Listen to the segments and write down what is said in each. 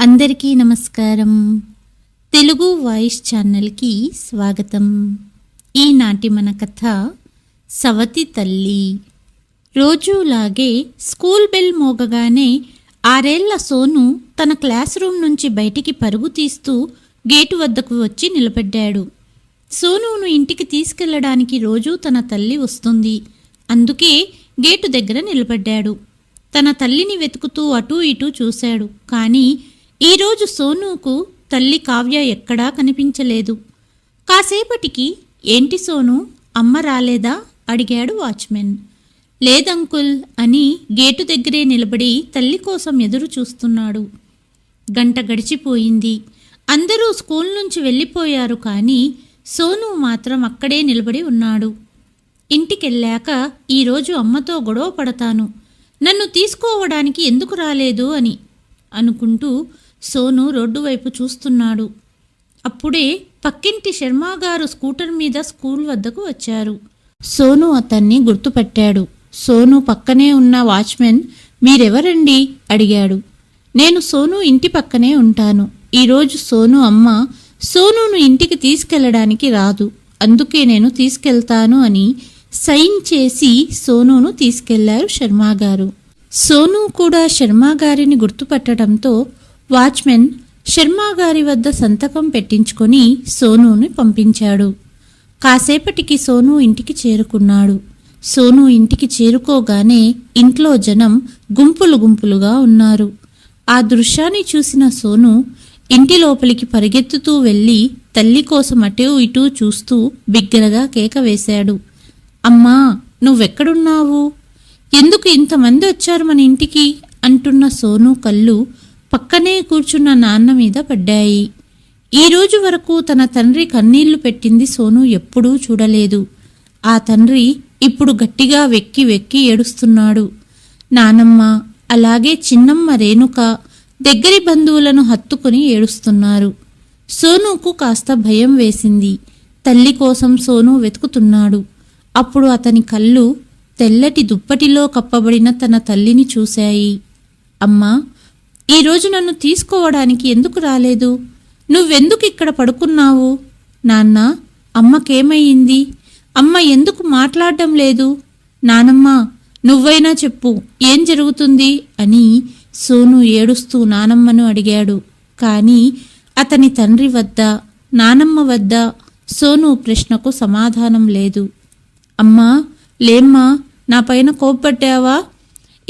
అందరికీ నమస్కారం. తెలుగు వాయిస్ ఛానల్కి స్వాగతం. ఈనాటి మన కథ సవతి తల్లి. రోజులాగే స్కూల్ బెల్ మోగగానే ఆరేళ్ళ సోను తన క్లాస్ రూమ్ నుంచి బయటికి పరుగు తీస్తూ గేటు వద్దకు వచ్చి నిలబడ్డాడు. సోనును ఇంటికి తీసుకెళ్ళడానికి రోజూ తన తల్లి వస్తుంది. అందుకే గేటు దగ్గర నిలబడ్డాడు. తన తల్లిని వెతుకుతూ అటూ ఇటూ చూశాడు. కానీ ఈరోజు సోనూకు తల్లి కావ్య ఎక్కడా కనిపించలేదు. కాసేపటికి ఏంటి సోను? అమ్మ రాలేదా? అడిగాడు వాచ్మెన్. లేదంకుల్ అని గేటు దగ్గరే నిలబడి తల్లి కోసం ఎదురు చూస్తున్నాడు. గంట గడిచిపోయింది. అందరూ స్కూల్ నుంచి వెళ్ళిపోయారు కానీ సోను మాత్రం అక్కడే నిలబడి ఉన్నాడు. ఇంటికెళ్ళాక ఈరోజు అమ్మతో గొడవ పడతాను. నన్ను తీసుకోవడానికి ఎందుకు రాలేదు అని అనుకుంటూ సోను రోడ్డు వైపు చూస్తున్నాడు. అప్పుడే పక్కింటి శర్మాగారు స్కూటర్ మీద స్కూల్ వద్దకు వచ్చారు. సోను అతన్ని గుర్తుపట్టాడు. సోను పక్కనే ఉన్న వాచ్మెన్ మీరెవరండి? అడిగాడు. నేను సోను ఇంటి పక్కనే ఉంటాను. ఈరోజు సోను అమ్మ సోనును ఇంటికి తీసుకెళ్ళడానికి రాదు. అందుకే నేను తీసుకెళ్తాను అని సైన్ చేసి సోనును తీసుకెళ్ళారు శర్మాగారు. సోను కూడా శర్మాగారిని గుర్తుపట్టడంతో వాచ్మెన్ శర్మాగారి వద్ద సంతకం పెట్టించుకొని సోనుని పంపించాడు. కాసేపటికి సోను ఇంటికి చేరుకున్నాడు. సోను ఇంటికి చేరుకోగానే ఇంట్లో జనం గుంపులు గుంపులుగా ఉన్నారు. ఆ దృశ్యాన్ని చూసిన సోను ఇంటి లోపలికి పరిగెత్తుతూ వెళ్ళి తల్లి కోసం అటూ ఇటూ చూస్తూ బిగ్గరగా కేక వేశాడు. అమ్మా నువ్వెక్కడున్నావు? ఎందుకు ఇంతమంది వచ్చారు మన ఇంటికి? అంటున్న సోను కళ్ళు పక్కనే కూర్చున్న నాన్న మీద పడ్డాయి. ఈ రోజు వరకు తన తండ్రి కన్నీళ్ళు పెట్టింది సోను ఎప్పుడూ చూడలేదు. ఆ తండ్రి ఇప్పుడు గట్టిగా వెక్కి వెక్కి ఏడుస్తున్నాడు. నానమ్మ అలాగే చిన్నమ్మ రేణుక దగ్గరి బంధువులను హత్తుకుని ఏడుస్తున్నారు. సోనుకు కాస్త భయం వేసింది. తల్లి కోసం సోను వెతుకుతున్నాడు. అప్పుడు అతని కళ్ళు తెల్లటి దుప్పటిలో కప్పబడిన తన తల్లిని చూశాయి. అమ్మా ఈరోజు నన్ను తీసుకోవడానికి ఎందుకు రాలేదు? నువ్వెందుకు ఇక్కడ పడుకున్నావు? నాన్న అమ్మకేమయ్యింది అమ్మ ఎందుకు మాట్లాడడం లేదు? నానమ్మ నువ్వైనా చెప్పు ఏం జరుగుతుంది? అని సోను ఏడుస్తూ నానమ్మను అడిగాడు. కానీ అతని తండ్రి వద్ద నానమ్మ వద్ద సోను ప్రశ్నకు సమాధానం లేదు. అమ్మా లేమ్మా నా పైన కోప్పట్టావా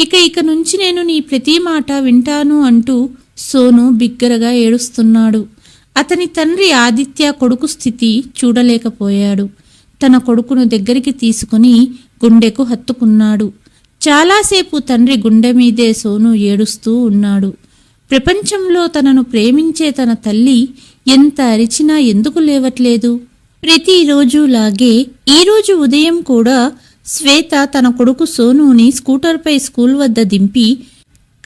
ఇక ఇక నుంచి నేను నీ ప్రతి మాట వింటాను అంటూ సోను బిగ్గరగా ఏడుస్తున్నాడు. అతని తండ్రి ఆదిత్య కొడుకు స్థితి చూడలేకపోయాడు. తన కొడుకును దగ్గరికి తీసుకుని గుండెకు హత్తుకున్నాడు. చాలాసేపు తండ్రి గుండె మీదే సోను ఏడుస్తూ ఉన్నాడు. ప్రపంచంలో తనను ప్రేమించే తన తల్లి ఎంత అరిచినా ఎందుకు లేవట్లేదు? ప్రతిరోజులాగే ఈరోజు ఉదయం కూడా శ్వేత తన కొడుకు సోనూని స్కూటర్పై స్కూల్ వద్ద దింపి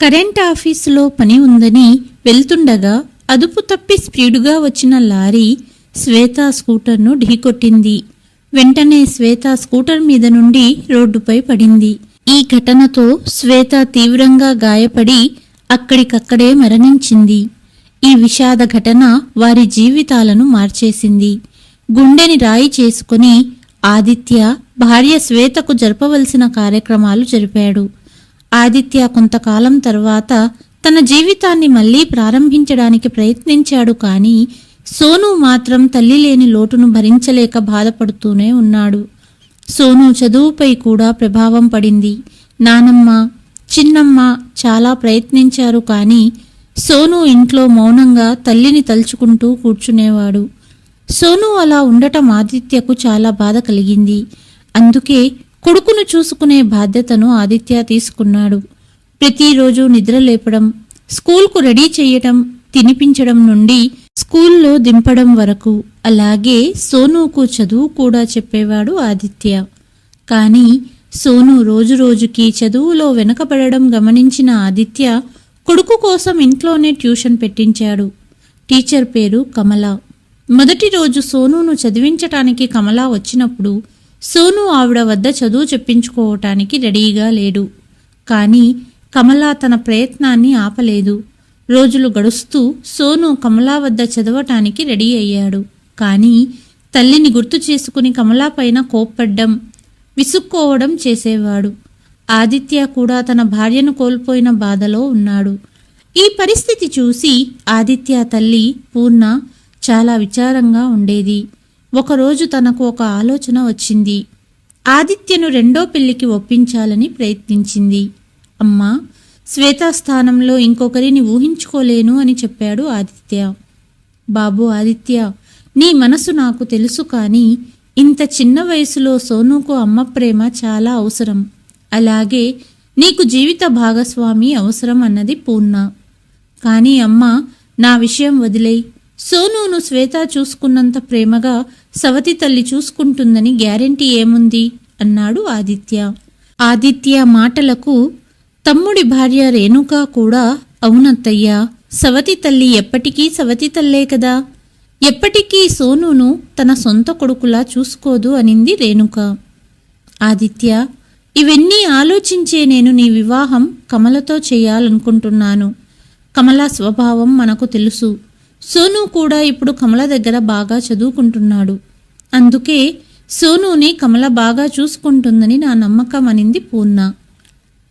కరెంట్ ఆఫీసులో పని ఉందని వెళ్తుండగా అదుపు తప్పి స్పీడుగా వచ్చిన లారీ శ్వేత స్కూటర్ను ఢీకొట్టింది. వెంటనే శ్వేత స్కూటర్ మీద నుండి రోడ్డుపై పడింది. ఈ ఘటనతో శ్వేత తీవ్రంగా గాయపడి అక్కడికక్కడే మరణించింది. ఈ విషాద ఘటన వారి జీవితాలను మార్చేసింది. గుండెని రాయి చేసుకుని ఆదిత్య భార్య శ్వేతకు జరపవలసిన కార్యక్రమాలు జరిపాడు. ఆదిత్య కొంతకాలం తర్వాత తన జీవితాన్ని మళ్ళీ ప్రారంభించడానికి ప్రయత్నించాడు కానీ సోను మాత్రం తల్లి లేని లోటును భరించలేక బాధపడుతూనే ఉన్నాడు. సోను చదువుపై కూడా ప్రభావం పడింది. నానమ్మ చిన్నమ్మ చాలా ప్రయత్నించారు కానీ సోను ఇంట్లో మౌనంగా తల్లిని తలుచుకుంటూ కూర్చునేవాడు. సోను అలా ఉండటం ఆదిత్యకు చాలా బాధ కలిగింది. అందుకే కొడుకును చూసుకునే బాధ్యతను ఆదిత్య తీసుకున్నాడు. ప్రతిరోజు నిద్ర లేపడం స్కూల్కు రెడీ చేయటం తినిపించడం నుండి స్కూల్లో దింపడం వరకు అలాగే సోనుకు చదువు కూడా చెప్పేవాడు ఆదిత్య. కానీ సోను రోజురోజుకి చదువులో వెనకబడడం గమనించిన ఆదిత్య కొడుకు కోసం ఇంట్లోనే ట్యూషన్ పెట్టించాడు. టీచర్ పేరు కమల. మొదటి రోజు సోనును చదివించటానికి కమలా వచ్చినప్పుడు సోను ఆవిడ వద్ద చదువు చెప్పించుకోవటానికి రెడీగా లేడు. కానీ కమలా తన ప్రయత్నాన్ని ఆపలేదు. రోజులు గడుస్తూ సోను కమలా వద్ద చదవటానికి రెడీ అయ్యాడు. కానీ తల్లిని గుర్తు చేసుకుని కమలా పైన కోప్పడ్డం విసుక్కోవడం చేసేవాడు. ఆదిత్య కూడా తన భార్యను కోల్పోయిన బాధలో ఉన్నాడు. ఈ పరిస్థితి చూసి ఆదిత్య తల్లి పూర్ణ చాలా విచారంగా ఉండేది. ఒకరోజు తనకు ఒక ఆలోచన వచ్చింది. ఆదిత్యను రెండో పెళ్ళికి ఒప్పించాలని ప్రయత్నించింది. అమ్మా శ్వేతాస్థానంలో ఇంకొకరిని ఊహించుకోలేను అని చెప్పాడు ఆదిత్య. బాబు ఆదిత్య నీ మనసు నాకు తెలుసు కానీ ఇంత చిన్న వయసులో సోనూకు అమ్మ ప్రేమ చాలా అవసరం. అలాగే నీకు జీవిత భాగస్వామి అవసరం అన్నది పూర్ణ. కానీ అమ్మ నా విషయం వదిలేయ్. సోనూను శ్వేత చూసుకున్నంత ప్రేమగా సవతి తల్లి చూసుకుంటుందని గ్యారెంటీ ఏముంది? అన్నాడు ఆదిత్య. ఆదిత్య మాటలకు తమ్ముడి భార్య రేణుక కూడా అవునత్తయ్యా సవతి తల్లి ఎప్పటికీ సవతి తల్లే కదా. ఎప్పటికీ సోనును తన సొంత కొడుకులా చూసుకోదు అనింది రేణుక. ఆదిత్య ఇవన్నీ ఆలోచించే నేను నీ వివాహం కమలతో చేయాలనుకుంటున్నాను. కమల స్వభావం మనకు తెలుసు. సోను కూడా ఇప్పుడు కమల దగ్గర బాగా చదువుకుంటున్నాడు. అందుకే సోనుని కమల బాగా చూసుకుంటుందని నా నమ్మకం అనింది పూర్ణ.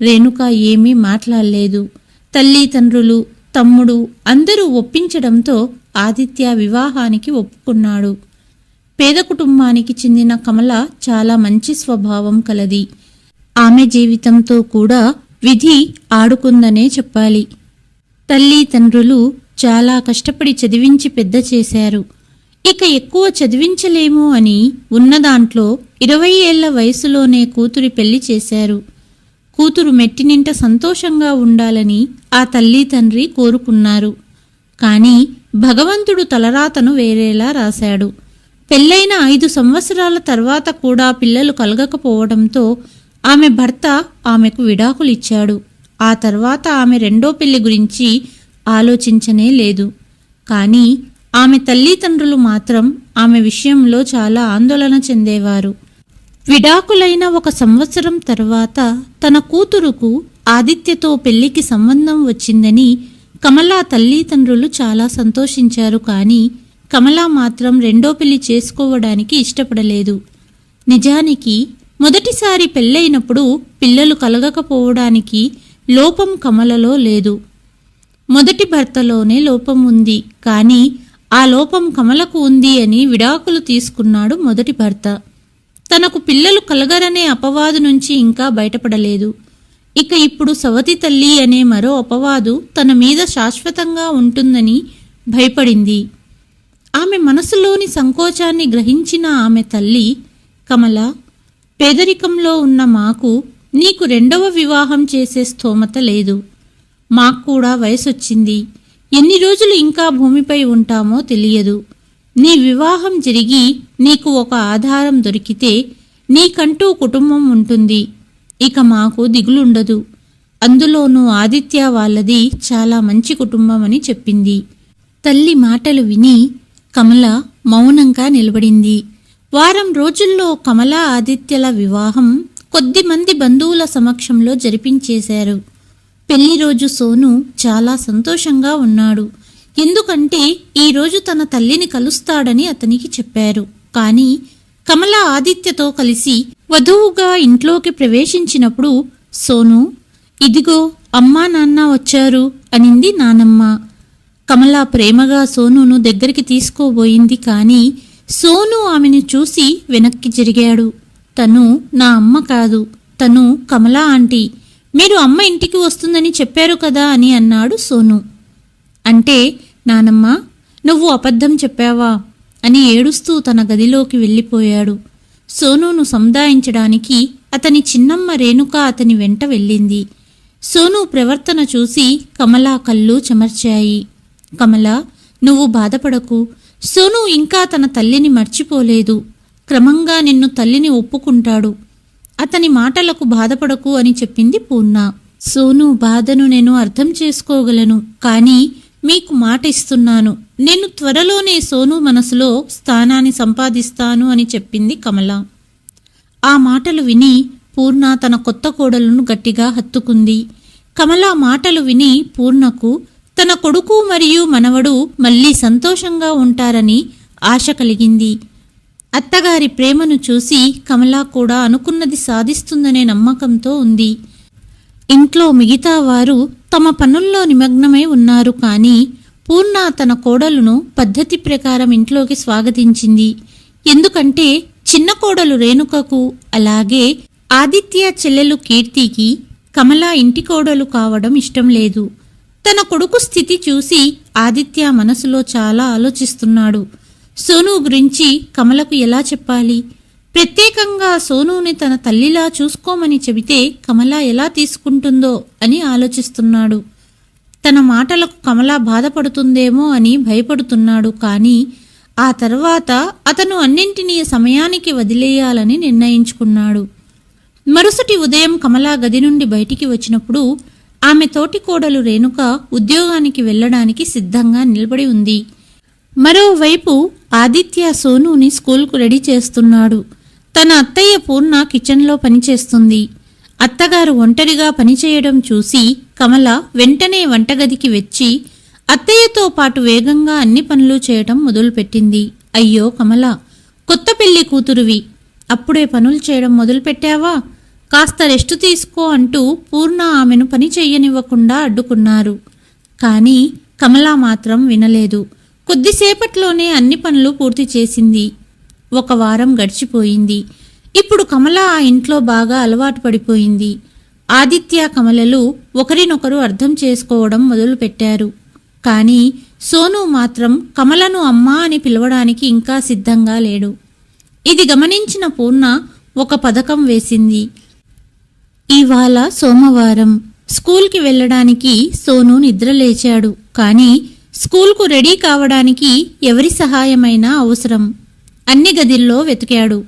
రేణుక ఏమీ మాట్లాడలేదు. తల్లి తండ్రులు తమ్ముడు అందరూ ఒప్పించడంతో ఆదిత్య వివాహానికి ఒప్పుకున్నాడు. పేద కుటుంబానికి చెందిన కమల చాలా మంచి స్వభావం కలది. ఆమె జీవితంతో కూడా విధి ఆడుకుందనే చెప్పాలి. తల్లి తండ్రులు చాలా కష్టపడి చదివించి పెద్ద చేశారు. ఇక ఎక్కువ చదివించలేము అని ఉన్నదాంట్లో ఇరవై ఏళ్ళ వయసులోనే కూతురి పెళ్ళి చేశారు. కూతురు మెట్టినింట సంతోషంగా ఉండాలని ఆ తల్లి తండ్రి కోరుకున్నారు. కానీ భగవంతుడు తలరాతను వేరేలా రాశాడు. పెళ్ళైన ఐదు సంవత్సరాల తర్వాత కూడా పిల్లలు కలగకపోవడంతో ఆమె భర్త ఆమెకు విడాకులిచ్చాడు. ఆ తర్వాత ఆమె రెండో పెళ్ళి గురించి ఆలోచించనే లేదు. కానీ ఆమె తల్లిదండ్రులు మాత్రం ఆమె విషయంలో చాలా ఆందోళన చెందేవారు. విడాకులైన ఒక సంవత్సరం తర్వాత తన కూతురుకు ఆదిత్యతో పెళ్ళికి సంబంధం వచ్చిందని కమలా తల్లిదండ్రులు చాలా సంతోషించారు. కానీ కమలా మాత్రం రెండో పెళ్ళి చేసుకోవడానికి ఇష్టపడలేదు. నిజానికి మొదటిసారి పెళ్ళైనప్పుడు పిల్లలు కలగకపోవడానికి లోపం కమలలో లేదు. మొదటి భర్తలోనే లోపం ఉంది. కానీ ఆ లోపం కమలకు ఉంది అని విడాకులు తీసుకున్నాడు మొదటి భర్త. తనకు పిల్లలు కలగరనే అపవాదు నుంచి ఇంకా బయటపడలేదు. ఇక ఇప్పుడు సవతి తల్లి అనే మరో అపవాదు తన మీద శాశ్వతంగా ఉంటుందని భయపడింది. ఆమె మనసులోని సంకోచాన్ని గ్రహించిన ఆమె తల్లి కమల పేదరికంలో ఉన్న మాకు నీకు రెండవ వివాహం చేసే స్తోమత లేదు. మాకు కూడా వయసొచ్చింది. ఎన్ని రోజులు ఇంకా భూమిపై ఉంటామో తెలియదు. నీ వివాహం జరిగి నీకు ఒక ఆధారం దొరికితే నీకంటూ కుటుంబం ఉంటుంది. ఇక మాకు దిగులుండదు. అందులోనూ ఆదిత్య వాళ్ళది చాలా మంచి కుటుంబం అని చెప్పింది. తల్లి మాటలు విని కమల మౌనంగా నిలబడింది. వారం రోజుల్లో కమల ఆదిత్యల వివాహం కొద్దిమంది బంధువుల సమక్షంలో జరిపించేశారు. పెళ్ళి రోజు సోను చాలా సంతోషంగా ఉన్నాడు. ఎందుకంటే ఈ రోజు తన తల్లిని కలుస్తాడని అతనికి చెప్పారు. కానీ కమల ఆదిత్యతో కలిసి వధువుగా ఇంట్లోకి ప్రవేశించినప్పుడు సోను ఇదిగో అమ్మా నాన్న వచ్చారు అనింది నానమ్మ. కమల ప్రేమగా సోనును దగ్గరికి తీసుకోబోయింది కానీ సోను ఆమెను చూసి వెనక్కి జరిగాడు. తను నా అమ్మ కాదు తను కమలా ఆంటీ. మీరు అమ్మ ఇంటికి వస్తుందని చెప్పారు కదా అని అన్నాడు సోను. అంటే నానమ్మ నువ్వు అబద్ధం చెప్పావా? అని ఏడుస్తూ తన గదిలోకి వెళ్ళిపోయాడు. సోనును సముదాయించడానికి అతని చిన్నమ్మ రేణుక అతని వెంట వెళ్ళింది. సోను ప్రవర్తన చూసి కమల కళ్ళు చెమర్చాయి. కమల నువ్వు బాధపడకు. సోను ఇంకా తన తల్లిని మర్చిపోలేదు. క్రమంగా నిన్ను తల్లిని ఒప్పుకుంటాడు. అతని మాటలకు బాధపడకు అని చెప్పింది పూర్ణ. సోను బాధను నేను అర్థం చేసుకోగలను కానీ మీకు మాట ఇస్తున్నాను. నేను త్వరలోనే సోను మనసులో స్థానాన్ని సంపాదిస్తాను అని చెప్పింది కమల. ఆ మాటలు విని పూర్ణ తన కొత్త కోడలను గట్టిగా హత్తుకుంది. కమల మాటలు విని పూర్ణకు తన కొడుకు మరియు మనవడు మళ్ళీ సంతోషంగా ఉంటారని ఆశ కలిగింది. అత్తగారి ప్రేమను చూసి కమలా కూడా అనుకున్నది సాధిస్తుందనే నమ్మకంతో ఉంది. ఇంట్లో మిగతా వారు తమ పనుల్లో నిమగ్నమై ఉన్నారు కానీ పూర్ణ తన కోడలును పద్ధతి ప్రకారం ఇంట్లోకి స్వాగతించింది. ఎందుకంటే చిన్న కోడలు రేణుకకు అలాగే ఆదిత్య చెల్లెలు కీర్తికి కమల ఇంటి కోడలు కావడం ఇష్టం లేదు. తన కొడుకు స్థితి చూసి ఆదిత్య మనసులో చాలా ఆలోచిస్తున్నాడు. సోను గురించి కమలకు ఎలా చెప్పాలి? ప్రత్యేకంగా సోనుని తన తల్లిలా చూసుకోమని చెబితే కమల ఎలా తీసుకుంటుందో అని ఆలోచిస్తున్నాడు. తన మాటలకు కమల బాధపడుతుందేమో అని భయపడుతున్నాడు కానీ ఆ తర్వాత అతను అన్నింటినీ సమయానికి వదిలేయాలని నిర్ణయించుకున్నాడు. మరుసటి ఉదయం కమల గది నుండి బయటికి వచ్చినప్పుడు ఆమె తోటి కోడలు రేణుక ఉద్యోగానికి వెళ్ళడానికి సిద్ధంగా నిలబడి ఉంది. మరోవైపు ఆదిత్య సోనుని స్కూల్కు రెడీ చేస్తున్నాడు. తన అత్తయ్య పూర్ణ కిచెన్లో పనిచేస్తుంది. అత్తగారు ఒంటరిగా పనిచేయడం చూసి కమల వెంటనే వంటగదికి వచ్చి అత్తయ్యతో పాటు వేగంగా అన్ని పనులు చేయటం మొదలుపెట్టింది. అయ్యో కమల కొత్త పెళ్ళి కూతురువి. అప్పుడే పనులు చేయడం మొదలుపెట్టావా? కాస్త రెస్ట్ తీసుకో అంటూ పూర్ణ ఆమెను పని చెయ్యనివ్వకుండా అడ్డుకున్నారు. కానీ కమల మాత్రం వినలేదు. కొద్దిసేపట్లోనే అన్ని పనులు పూర్తి చేసింది. ఒక వారం గడిచిపోయింది. ఇప్పుడు కమల ఆ ఇంట్లో బాగా అలవాటు పడిపోయింది. ఆదిత్య కమలలు ఒకరినొకరు అర్థం చేసుకోవడం మొదలుపెట్టారు. కానీ సోను మాత్రం కమలను అమ్మా అని పిలవడానికి ఇంకా సిద్ధంగా లేడు. ఇది గమనించిన పూర్ణ ఒక పథకం వేసింది. ఇవాళ సోమవారం. స్కూల్కి వెళ్ళడానికి సోను నిద్రలేచాడు. కానీ స్కూల్కు రెడీ కావడానికి ఎవరి సహాయమైనా అవసరం. అన్ని గదిల్లో వెతికాడు.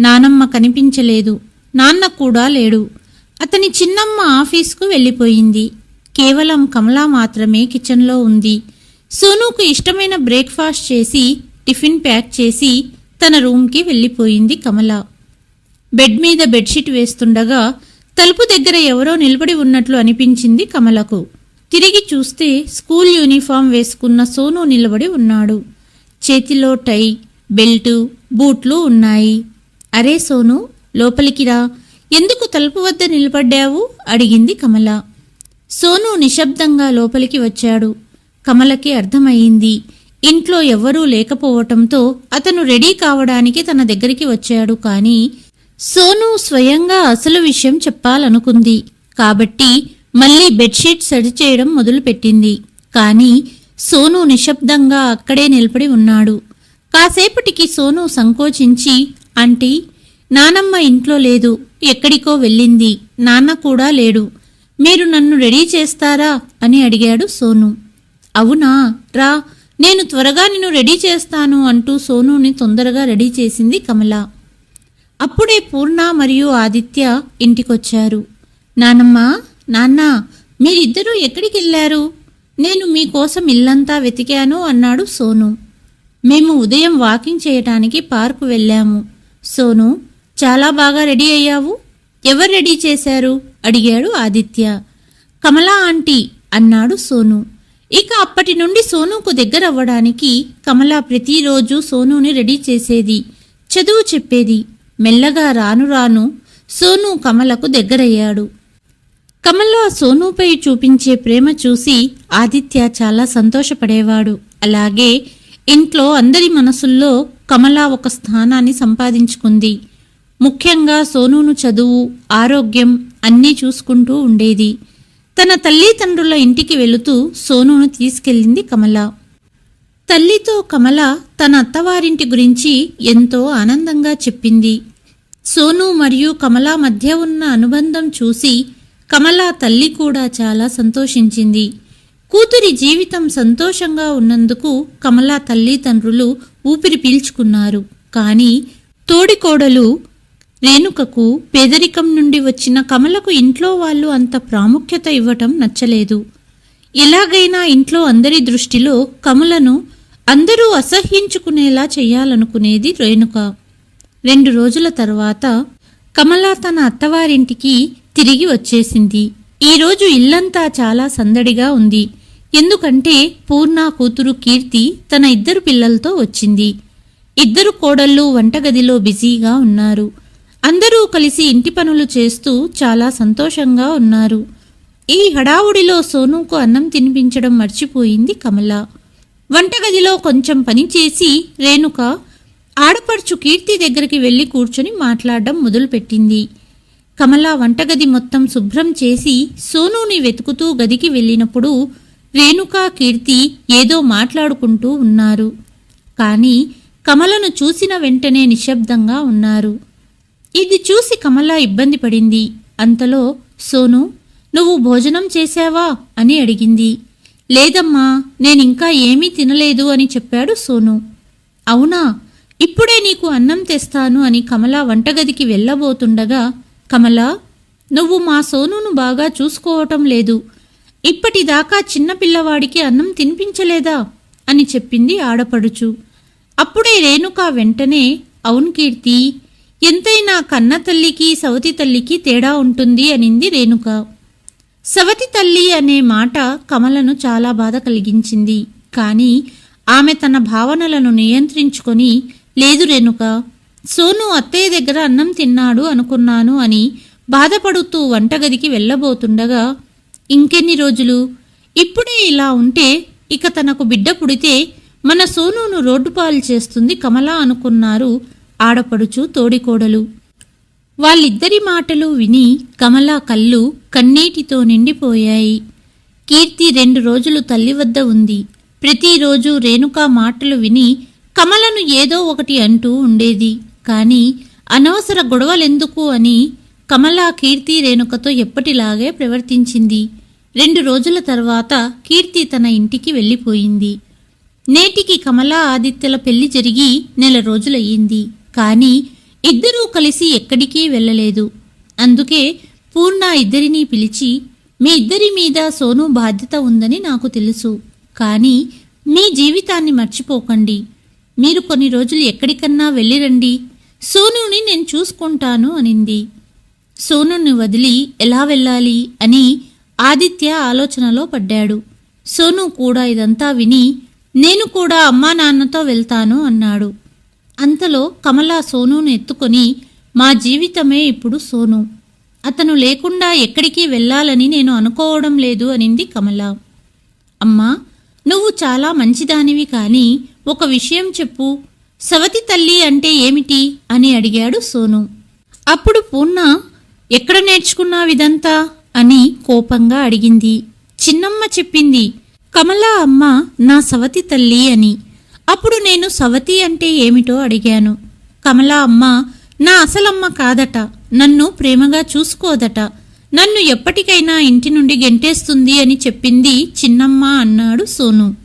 నానమ్మ కనిపించలేదు. నాన్న కూడా లేడు. అతని చిన్నమ్మ ఆఫీస్కు వెళ్ళిపోయింది. కేవలం కమలా మాత్రమే కిచెన్లో ఉంది. సోనూకు ఇష్టమైన బ్రేక్ఫాస్ట్ చేసి టిఫిన్ ప్యాక్ చేసి తన రూమ్కి వెళ్ళిపోయింది కమల. బెడ్ మీద బెడ్షీట్ వేస్తుండగా తలుపు దగ్గర ఎవరో నిలబడి ఉన్నట్లు అనిపించింది కమలకు. తిరిగి చూస్తే స్కూల్ యూనిఫామ్ వేసుకున్న సోను నిలబడి ఉన్నాడు. చేతిలో టై బెల్టు బూట్లు ఉన్నాయి. అరే సోను లోపలికి రా. ఎందుకు తలుపు వద్ద నిలబడ్డావు? అడిగింది కమల. సోను నిశ్శబ్దంగా లోపలికి వచ్చాడు. కమలకి అర్థమయ్యింది ఇంట్లో ఎవ్వరూ లేకపోవటంతో అతను రెడీ కావడానికి తన దగ్గరికి వచ్చాడు కానీ సోను స్వయంగా అసలు విషయం చెప్పాలనుకుంది. కాబట్టి మళ్ళీ బెడ్షీట్ సరిచేయడం మొదలుపెట్టింది. కానీ సోను నిశ్శబ్దంగా అక్కడే నిలబడి ఉన్నాడు. కాసేపటికి సోను సంకోచించి ఆంటీ నానమ్మ ఇంట్లో లేదు. ఎక్కడికో వెళ్ళింది. నాన్న కూడా లేడు. మీరు నన్ను రెడీ చేస్తారా? అని అడిగాడు సోను. అవునా? రా. నేను త్వరగా నిన్ను రెడీ చేస్తాను అంటూ సోనుని తొందరగా రెడీ చేసింది కమల. అప్పుడే పూర్ణ మరియు ఆదిత్య ఇంటికొచ్చారు. నానమ్మ నాన్నా మీరిద్దరూ ఎక్కడికి వెళ్ళారు నేను మీకోసం ఇల్లంతా వెతికాను అన్నాడు సోను. మేము ఉదయం వాకింగ్ చేయటానికి పార్కు వెళ్ళాము. సోను చాలా బాగా రెడీ అయ్యావు? ఎవరు రెడీ చేశారు? అడిగాడు ఆదిత్య. కమలా ఆంటీ అన్నాడు సోను. ఇక అప్పటి నుండి సోనుకు దగ్గరవ్వడానికి కమల ప్రతిరోజు సోనుని రెడీ చేసేది చదువు చెప్పేది. మెల్లగా రాను రాను సోను కమలకు దగ్గరయ్యాడు. కమల సోనూపై చూపించే ప్రేమ చూసి ఆదిత్య చాలా సంతోషపడేవాడు. అలాగే ఇంట్లో అందరి మనసుల్లో కమల ఒక స్థానాన్ని సంపాదించుకుంది. ముఖ్యంగా సోనూను చదువు ఆరోగ్యం అన్నీ చూసుకుంటూ ఉండేది. తన తల్లిదండ్రుల ఇంటికి వెళుతూ సోనూను తీసుకెళ్ళింది కమల. తల్లితో కమల తన అత్తవారింటి గురించి ఎంతో ఆనందంగా చెప్పింది. సోను మరియు కమల మధ్య ఉన్న అనుబంధం చూసి కమలా తల్లి కూడా చాలా సంతోషించింది. కూతురి జీవితం సంతోషంగా ఉన్నందుకు కమల తల్లిదండ్రులు ఊపిరి పీల్చుకున్నారు. కానీ తోడికోడలు రేణుకకు పేదరికం నుండి వచ్చిన కమలకు ఇంట్లో వాళ్ళు అంత ప్రాముఖ్యత ఇవ్వటం నచ్చలేదు. ఎలాగైనా ఇంట్లో అందరి దృష్టిలో కమలను అందరూ అసహ్యించుకునేలా చేయాలనుకునేది రేణుక. రెండు రోజుల తర్వాత కమల తన అత్తవారింటికి తిరిగి వచ్చేసింది. ఈరోజు ఇల్లంతా చాలా సందడిగా ఉంది. ఎందుకంటే పూర్ణ కూతురు కీర్తి తన ఇద్దరు పిల్లలతో వచ్చింది. ఇద్దరు కోడళ్ళు వంటగదిలో బిజీగా ఉన్నారు. అందరూ కలిసి ఇంటి పనులు చేస్తూ చాలా సంతోషంగా ఉన్నారు. ఈ హడావుడిలో సోనుకు అన్నం తినిపించడం మర్చిపోయింది కమల. వంటగదిలో కొంచెం పని చేసి రేణుక ఆడపడుచు కీర్తి దగ్గరికి వెళ్ళి కూర్చొని మాట్లాడడం మొదలుపెట్టింది. కమలా వంటగది మొత్తం శుభ్రం చేసి సోనుని వెతుకుతూ గదికి వెళ్ళినప్పుడు రేణుకా కీర్తి ఏదో మాట్లాడుకుంటూ ఉన్నారు. కానీ కమలను చూసిన వెంటనే నిశ్శబ్దంగా ఉన్నారు. ఇది చూసి కమల ఇబ్బంది పడింది. అంతలో సోను నువ్వు భోజనం చేశావా? అని అడిగింది. లేదమ్మా నేనింకా ఏమీ తినలేదు అని చెప్పాడు సోను. అవునా ఇప్పుడే నీకు అన్నం తెస్తాను అని కమల వంటగదికి వెళ్ళబోతుండగా కమలా నువ్వు మా సోనును బాగా చూసుకోవటం లేదు. ఇప్పటిదాకా చిన్నపిల్లవాడికి అన్నం తినిపించలేదా? అని చెప్పింది ఆడపడుచు. అప్పుడే రేణుక వెంటనే అవును కీర్తి ఎంతైనా కన్న తల్లికి సవతి తల్లికి తేడా ఉంటుంది అనింది రేణుక. సవతి తల్లి అనే మాట కమలను చాలా బాధ కలిగించింది. కానీ ఆమె తన భావనలను నియంత్రించుకొని లేదు రేణుక సోను అత్తయ్య దగ్గర అన్నం తిన్నాడు అనుకున్నాను అని బాధపడుతూ వంటగదికి వెళ్ళబోతుండగా ఇంకెన్ని రోజులు? ఇప్పుడే ఇలా ఉంటే ఇక తనకు బిడ్డ పుడితే మన సోనును రోడ్డుపాలు చేస్తుంది కమల అనుకున్నారు ఆడపడుచు తోడికోడలు. వాళ్ళిద్దరి మాటలు విని కమల కళ్ళు కన్నీటితో నిండిపోయాయి. కీర్తి రెండు రోజులు తల్లి వద్ద ఉంది. ప్రతిరోజు రేణుకా మాటలు విని కమలను ఏదో ఒకటి అంటూ ఉండేది. కానీ అనవసర గొడవలెందుకు అని కమలా కీర్తి రేణుకతో ఎప్పటిలాగే ప్రవర్తించింది. రెండు రోజుల తర్వాత కీర్తి తన ఇంటికి వెళ్ళిపోయింది. నేటికి కమలా ఆదిత్యల పెళ్ళి జరిగి నెల రోజులయ్యింది. కానీ ఇద్దరూ కలిసి ఎక్కడికి వెళ్ళలేదు. అందుకే పూర్ణ ఇద్దరినీ పిలిచి మీ ఇద్దరి మీద సోను బాధ్యత ఉందని నాకు తెలుసు. కానీ మీ జీవితాన్ని మర్చిపోకండి. మీరు కొన్ని రోజులు ఎక్కడికన్నా వెళ్ళిరండి. సోనుని నేను చూసుకుంటాను అనింది. సోనుని వదిలి ఎలా వెళ్ళాలి అని ఆదిత్య ఆలోచనలో పడ్డాడు. సోను కూడా ఇదంతా విని నేను కూడా అమ్మా నాన్నతో వెళ్తాను అన్నాడు. అంతలో కమల సోనును ఎత్తుకొని మా జీవితమే ఇప్పుడు సోను. అతను లేకుండా ఎక్కడికి వెళ్ళాలని నేను అనుకోవడం లేదు అనింది కమల. అమ్మా నువ్వు చాలా మంచిదానివి కానీ ఒక విషయం చెప్పు. సవతి తల్లి అంటే ఏమిటి అని అడిగాడు సోను. అప్పుడు పూర్ణ ఎక్కడ నేర్చుకున్నావిదంతా అని కోపంగా అడిగింది. చిన్నమ్మ చెప్పింది కమలా అమ్మ నా సవతి తల్లి అని. అప్పుడు నేను సవతి అంటే ఏమిటో అడిగాను. కమలా అమ్మ నా అసలమ్మ కాదట నన్ను ప్రేమగా చూసుకోదట. నన్ను ఎప్పటికైనా ఇంటి నుండి గెంటేస్తుంది అని చెప్పింది చిన్నమ్మ అన్నాడు సోను.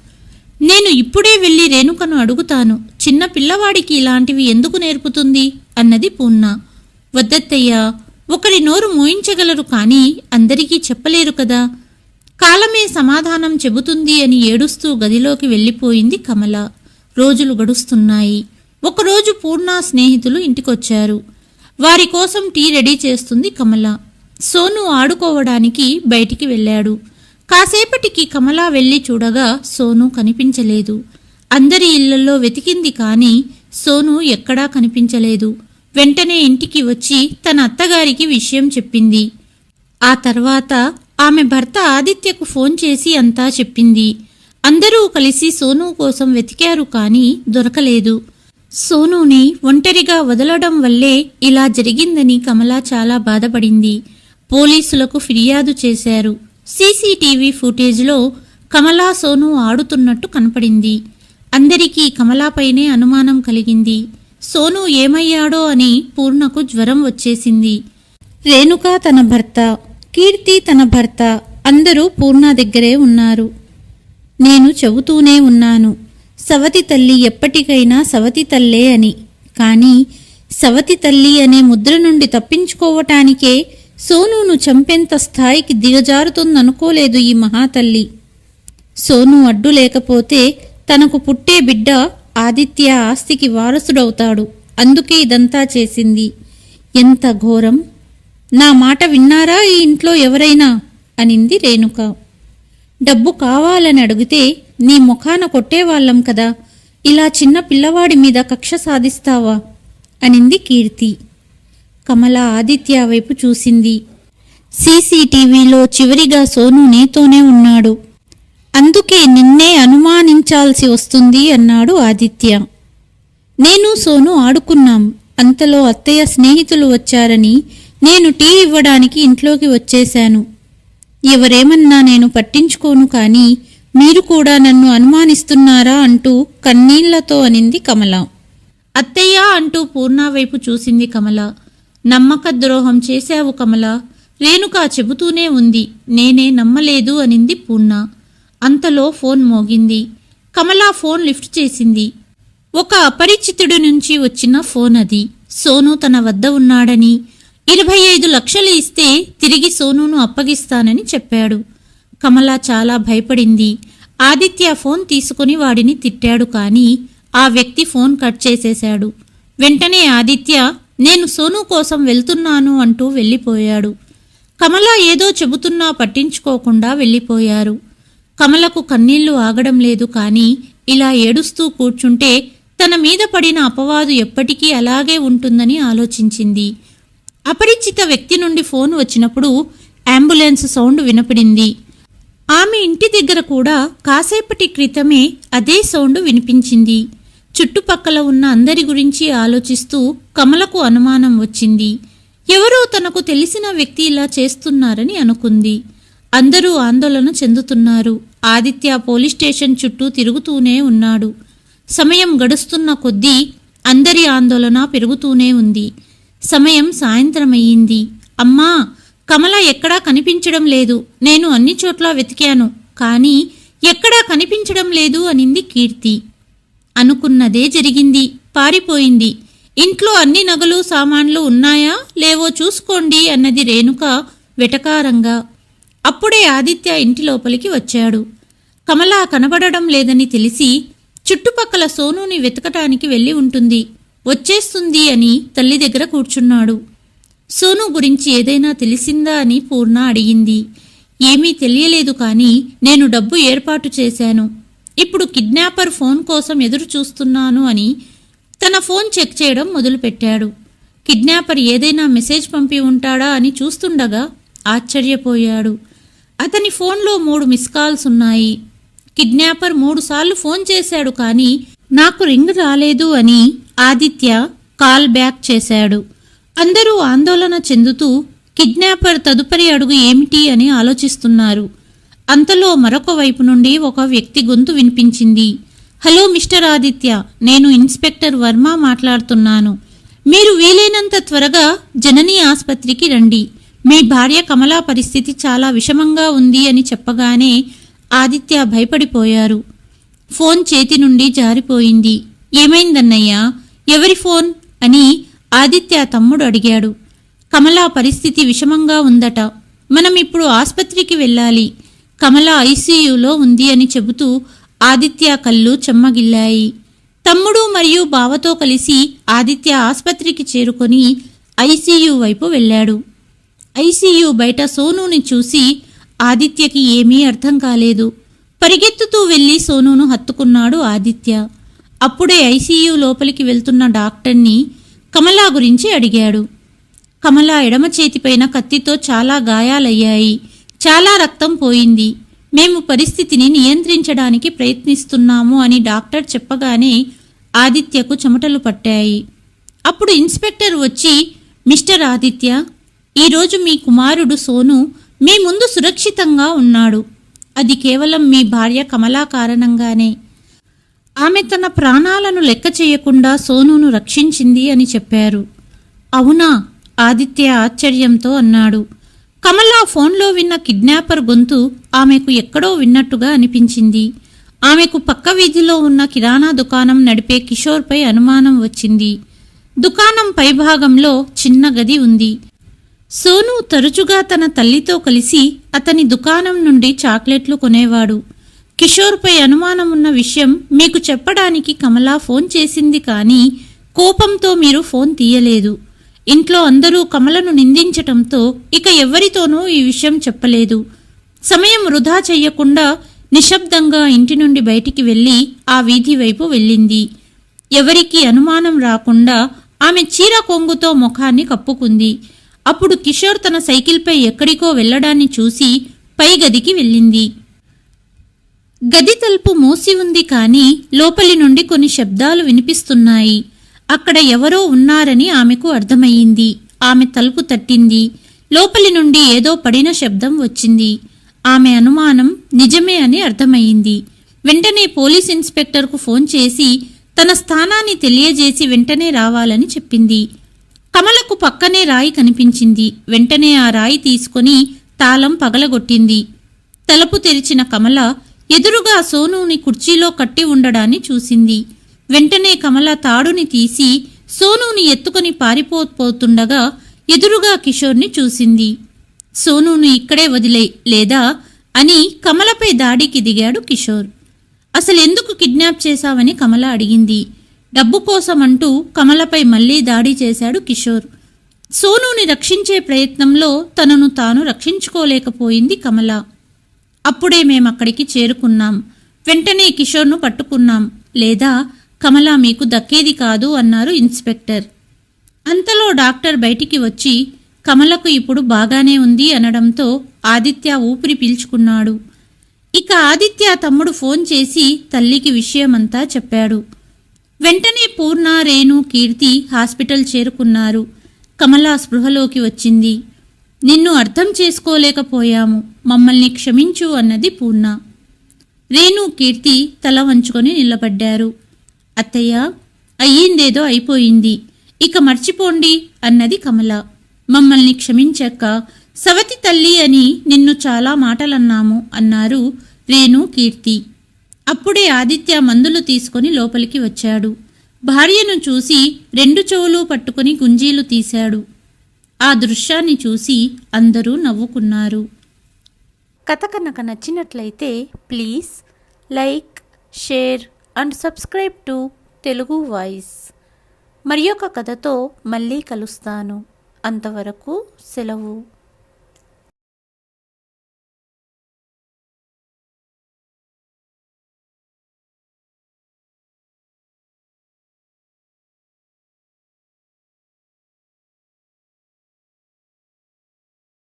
నేను ఇప్పుడే వెళ్ళి రేణుకను అడుగుతాను. చిన్న పిల్లవాడికి ఇలాంటివి ఎందుకు నేర్పుతుంది? అన్నది పూర్ణ. వద్దత్తయ్యా ఒకరి నోరు మోయించగలరు కానీ అందరికీ చెప్పలేరు కదా. కాలమే సమాధానం చెబుతుంది అని ఏడుస్తూ గదిలోకి వెళ్ళిపోయింది కమల. రోజులు గడుస్తున్నాయి. ఒకరోజు పూర్ణ స్నేహితులు ఇంటికొచ్చారు. వారి కోసం టీ రెడీ చేస్తుంది కమల. సోను ఆడుకోవడానికి బయటికి వెళ్ళాడు. కాసేపటికి కమల వెళ్ళి చూడగా సోను కనిపించలేదు. అందరి ఇళ్ళలో వెతికింది కానీ సోను ఎక్కడా కనిపించలేదు. వెంటనే ఇంటికి వచ్చి తన అత్తగారికి విషయం చెప్పింది. ఆ తర్వాత ఆమె భర్త ఆదిత్యకు ఫోన్ చేసి అంతా చెప్పింది. అందరూ కలిసి సోను కోసం వెతికారు కానీ దొరకలేదు. సోనుని ఒంటరిగా వదలడం వల్లే ఇలా జరిగిందని కమల చాలా బాధపడింది. పోలీసులకు ఫిర్యాదు చేశారు. సీసీటీవీ ఫుటేజ్లో కమలా సోను ఆడుతున్నట్టు కనపడింది. అందరికీ కమలాపైనే అనుమానం కలిగింది. సోను ఏమయ్యాడో అని పూర్ణకు జ్వరం వచ్చేసింది. రేణుక తన భర్త కీర్తి తన భర్త అందరూ పూర్ణ దగ్గరే ఉన్నారు. నేను చెబుతూనే ఉన్నాను సవతి తల్లి ఎప్పటికైనా సవతి తల్లే అని. కానీ సవతి తల్లి అనే ముద్ర నుండి తప్పించుకోవటానికే సోనును చంపేంత స్థాయికి దిగజారుతుందనుకోలేదు ఈ మహాతల్లి. సోను అడ్డు లేకపోతే తనకు పుట్టే బిడ్డ ఆదిత్య ఆస్తికి వారసుడవుతాడు. అందుకే ఇదంతా చేసింది. ఎంత ఘోరం. నా మాట విన్నారా ఈ ఇంట్లో ఎవరైనా? అనింది రేణుక. డబ్బు కావాలని అడిగితే నీ ముఖాన కొట్టేవాళ్ళం కదా. ఇలా చిన్న పిల్లవాడి మీద కక్ష సాధిస్తావా? అనింది కీర్తి. కమల ఆదిత్య వైపు చూసింది. సీసీటీవీలో చివరిగా సోను నీతోనే ఉన్నాడు. అందుకే నిన్నే అనుమానించాల్సి వస్తుంది అన్నాడు ఆదిత్య. నేను సోను ఆడుకున్నాం. అంతలో అత్తయ్య స్నేహితులు వచ్చారని నేను టీ ఇవ్వడానికి ఇంట్లోకి వచ్చేశాను. ఎవరేమన్నా నేను పట్టించుకోను కానీ మీరు కూడా నన్ను అనుమానిస్తున్నారా అంటూ కన్నీళ్ళతో అనింది కమల. అత్తయ్య అంటూ పూర్ణ వైపు చూసింది కమల. నమ్మక ద్రోహం చేశావు కమల. రేణుక చెబుతూనే ఉంది. నేనే నమ్మలేదు అనింది పూర్ణ. అంతలో ఫోన్ మోగింది. కమలా ఫోన్ లిఫ్ట్ చేసింది. ఒక అపరిచితుడి నుంచి వచ్చిన ఫోన్ అది. సోను తన వద్ద ఉన్నాడని ఇరవై ఐదు లక్షలు ఇస్తే తిరిగి సోనును అప్పగిస్తానని చెప్పాడు. కమల చాలా భయపడింది. ఆదిత్య ఫోన్ తీసుకుని వాడిని తిట్టాడు కానీ ఆ వ్యక్తి ఫోన్ కట్ చేసేశాడు. వెంటనే ఆదిత్య నేను సోను కోసం వెళ్తున్నాను అంటూ వెళ్ళిపోయాడు. కమల ఏదో చెబుతున్నా పట్టించుకోకుండా వెళ్ళిపోయారు. కమలకు కన్నీళ్ళు ఆగడం లేదు కానీ ఇలా ఏడుస్తూ కూర్చుంటే తన మీద పడిన అపవాదు ఎప్పటికీ అలాగే ఉంటుందని ఆలోచించింది. అపరిచిత వ్యక్తి నుండి ఫోన్ వచ్చినప్పుడు అంబులెన్స్ సౌండ్ వినపడింది. ఆమె ఇంటి దగ్గర కూడా కాసేపటి క్రితమే అదే సౌండ్ వినిపించింది. చుట్టుపక్కల ఉన్న అందరి గురించి ఆలోచిస్తూ కమలకు అనుమానం వచ్చింది. ఎవరో తనకు తెలిసిన వ్యక్తి ఇలా చేస్తున్నారని అనుకుంది. అందరూ ఆందోళన చెందుతున్నారు. ఆదిత్య పోలీస్ స్టేషన్ చుట్టూ తిరుగుతూనే ఉన్నాడు. సమయం గడుస్తున్న కొద్దీ అందరి ఆందోళన పెరుగుతూనే ఉంది. సమయం సాయంత్రమయ్యింది. అమ్మా! కమల ఎక్కడా కనిపించడం లేదు. నేను అన్ని చోట్ల వెతికాను. కానీ ఎక్కడా కనిపించడం లేదు అనింది కీర్తి. అనుకున్నదే జరిగింది. పారిపోయింది. ఇంట్లో అన్ని నగలు సామాన్లు ఉన్నాయా? లేవో చూసుకోండి అన్నది రేణుక వెటకారంగా. అప్పుడే ఆదిత్య ఇంటి లోపలికి వచ్చాడు. కమలా కనబడడం లేదని తెలిసి చుట్టుపక్కల సోనుని వెతకటానికి వెళ్ళి ఉంటుంది. వచ్చేస్తుంది అని తల్లి దగ్గర కూర్చున్నాడు. సోను గురించి ఏదైనా తెలిసిందా అని పూర్ణ అడిగింది. ఏమీ తెలియలేదు కానీ నేను డబ్బు ఏర్పాటు చేశాను. ఇప్పుడు కిడ్నాపర్ ఫోన్ కోసం ఎదురు చూస్తున్నాను అని తన ఫోన్ చెక్ చేయడం మొదలుపెట్టాడు. కిడ్నాపర్ ఏదైనా మెసేజ్ పంపి ఉంటాడా అని చూస్తుండగా ఆశ్చర్యపోయాడు. అతని ఫోన్లో మూడు మిస్ కాల్స్ ఉన్నాయి. కిడ్నాపర్ మూడుసార్లు ఫోన్ చేశాడు కానీ నాకు రింగ్ రాలేదు అని ఆదిత్య కాల్ బ్యాక్ చేశాడు. అందరూ ఆందోళన చెందుతూ కిడ్నాపర్ తదుపరి అడుగు ఏమిటి అని ఆలోచిస్తున్నారు. అంతలో మరొక వైపు నుండి ఒక వ్యక్తి గొంతు వినిపించింది. హలో మిస్టర్ ఆదిత్య నేను ఇన్స్పెక్టర్ వర్మ మాట్లాడుతున్నాను. మీరు వీలైనంత త్వరగా జనని ఆసుపత్రికి రండి. మీ భార్య కమలా పరిస్థితి చాలా విషమంగా ఉంది అని చెప్పగానే ఆదిత్య భయపడిపోయారు. ఫోన్ చేతి నుండి జారిపోయింది. ఏమైందన్నయ్యా? ఎవరి ఫోన్? అని ఆదిత్య తమ్ముడు అడిగాడు. కమలా పరిస్థితి విషమంగా ఉందట. మనం ఇప్పుడు ఆసుపత్రికి వెళ్ళాలి. కమల ఐసీయూలో ఉంది అని చెబుతూ ఆదిత్య కళ్ళు చెమ్మగిల్లాయి. తమ్ముడు మరియు బావతో కలిసి ఆదిత్య ఆసుపత్రికి చేరుకొని ఐసీయూ వైపు వెళ్ళాడు. ఐసీయూ బయట సోనూని చూసి ఆదిత్యకి ఏమీ అర్థం కాలేదు. పరిగెత్తుతూ వెళ్ళి సోనూను హత్తుకున్నాడు ఆదిత్య. అప్పుడే ఐసీయూ లోపలికి వెళ్తున్న డాక్టర్ని కమలా గురించి అడిగాడు. కమల ఎడమ చేతిపైన కత్తితో చాలా గాయాలయ్యాయి. చాలా రక్తం పోయింది. మేము పరిస్థితిని నియంత్రించడానికి ప్రయత్నిస్తున్నాము అని డాక్టర్ చెప్పగానే ఆదిత్యకు చెమటలు పట్టాయి. అప్పుడు ఇన్స్పెక్టర్ వచ్చి మిస్టర్ ఆదిత్య ఈరోజు మీ కుమారుడు సోను మీ ముందు సురక్షితంగా ఉన్నాడు. అది కేవలం మీ భార్య కమలా కారణంగానే. ఆమె తన ప్రాణాలను లెక్క చేయకుండా సోనును రక్షించింది అని చెప్పారు. అవునా? ఆదిత్య ఆశ్చర్యంతో అన్నాడు. కమలా ఫోన్లో విన్న కిడ్నాపర్ గొంతు ఆమెకు ఎక్కడో విన్నట్టుగా అనిపించింది. ఆమెకు పక్క వీధిలో ఉన్న కిరాణా దుకాణం నడిపే కిషోర్పై అనుమానం వచ్చింది. దుకాణం పైభాగంలో చిన్న గది ఉంది. సోను తరచుగా తన తల్లితో కలిసి అతని దుకాణం నుండి చాక్లెట్లు కొనేవాడు. కిషోర్పై అనుమానం ఉన్న విషయం మీకు చెప్పడానికి కమలా ఫోన్ చేసింది కానీ కోపంతో మీరు ఫోన్ తీయలేదు. ఇంట్లో అందరూ కమలను నిందించటంతో ఇక ఎవ్వరితోనూ ఈ విషయం చెప్పలేదు. సమయం వృధా చెయ్యకుండా నిశ్శబ్దంగా ఇంటి నుండి బయటికి వెళ్ళి ఆ వీధి వైపు వెళ్ళింది. ఎవరికీ అనుమానం రాకుండా ఆమె చీర కొంగుతో ముఖాన్ని కప్పుకుంది. అప్పుడు కిషోర్ తన సైకిల్పై ఎక్కడికో వెళ్ళడాన్ని చూసి పై గదికి వెళ్ళింది. గది తలుపు మూసి ఉంది కానీ లోపలి నుండి కొన్ని శబ్దాలు వినిపిస్తున్నాయి. అక్కడ ఎవరో ఉన్నారని ఆమెకు అర్థమయ్యింది. ఆమె తలుపు తట్టింది. లోపలి నుండి ఏదో పడిన శబ్దం వచ్చింది. ఆమె అనుమానం నిజమే అని అర్థమయ్యింది. వెంటనే పోలీస్ ఇన్స్పెక్టర్కు ఫోన్ చేసి తన స్థానాన్ని తెలియజేసి వెంటనే రావాలని చెప్పింది. కమలకు పక్కనే రాయి కనిపించింది. వెంటనే ఆ రాయి తీసుకొని తాళం పగలగొట్టింది. తలుపు తెరిచిన కమల ఎదురుగా సోనుని కుర్చీలో కట్టి ఉండడాన్ని చూసింది. వెంటనే కమల తాడుని తీసి సోనుని ఎత్తుకొని పారిపోతుండగా ఎదురుగా కిషోర్ని చూసింది. సోనును ఇక్కడే వదిలే లేదా? అని కమలపై దాడికి దిగాడు కిషోర్. అసలెందుకు కిడ్నాప్ చేశావని కమల అడిగింది. డబ్బు కోసమంటూ కమలపై మళ్ళీ దాడి చేశాడు కిషోర్. సోనుని రక్షించే ప్రయత్నంలో తనను తాను రక్షించుకోలేకపోయింది కమల. అప్పుడే మేమక్కడికి చేరుకున్నాం. వెంటనే కిషోర్ను పట్టుకున్నాం. లేదా కమల మీకు దక్కేది కాదు అన్నారు ఇన్స్పెక్టర్. అంతలో డాక్టర్ బయటికి వచ్చి కమలకు ఇప్పుడు బాగానే ఉంది అనడంతో ఆదిత్య ఊపిరి పీల్చుకున్నాడు. ఇక ఆదిత్య తమ్ముడు ఫోన్ చేసి తల్లికి విషయమంతా చెప్పాడు. వెంటనే పూర్ణ రేణు కీర్తి హాస్పిటల్ చేరుకున్నారు. కమల స్పృహలోకి వచ్చింది. నిన్ను అర్థం చేసుకోలేకపోయాము. మమ్మల్ని క్షమించు అన్నది పూర్ణ. రేణు కీర్తి తల వంచుకొని నిలబడ్డారు. అత్తయ్య అయ్యిందేదో అయిపోయింది. ఇక మర్చిపోండి అన్నది కమల. మమ్మల్ని క్షమించక్క సవతి తల్లి అని నిన్ను చాలా మాటలన్నాము అన్నారు రేణు కీర్తి. అప్పుడే ఆదిత్య మందులు తీసుకొని లోపలికి వచ్చాడు. భార్యను చూసి రెండు చెవులు పట్టుకుని గుంజీలు తీశాడు. ఆ దృశ్యాన్ని చూసి అందరూ నవ్వుకున్నారు. కథ కనుక నచ్చినట్లయితే please like share and subscribe to Telugu voice. మరి ఒక కథతో మళ్ళీ కలుస్తాను. అంతవరకు సెలవు.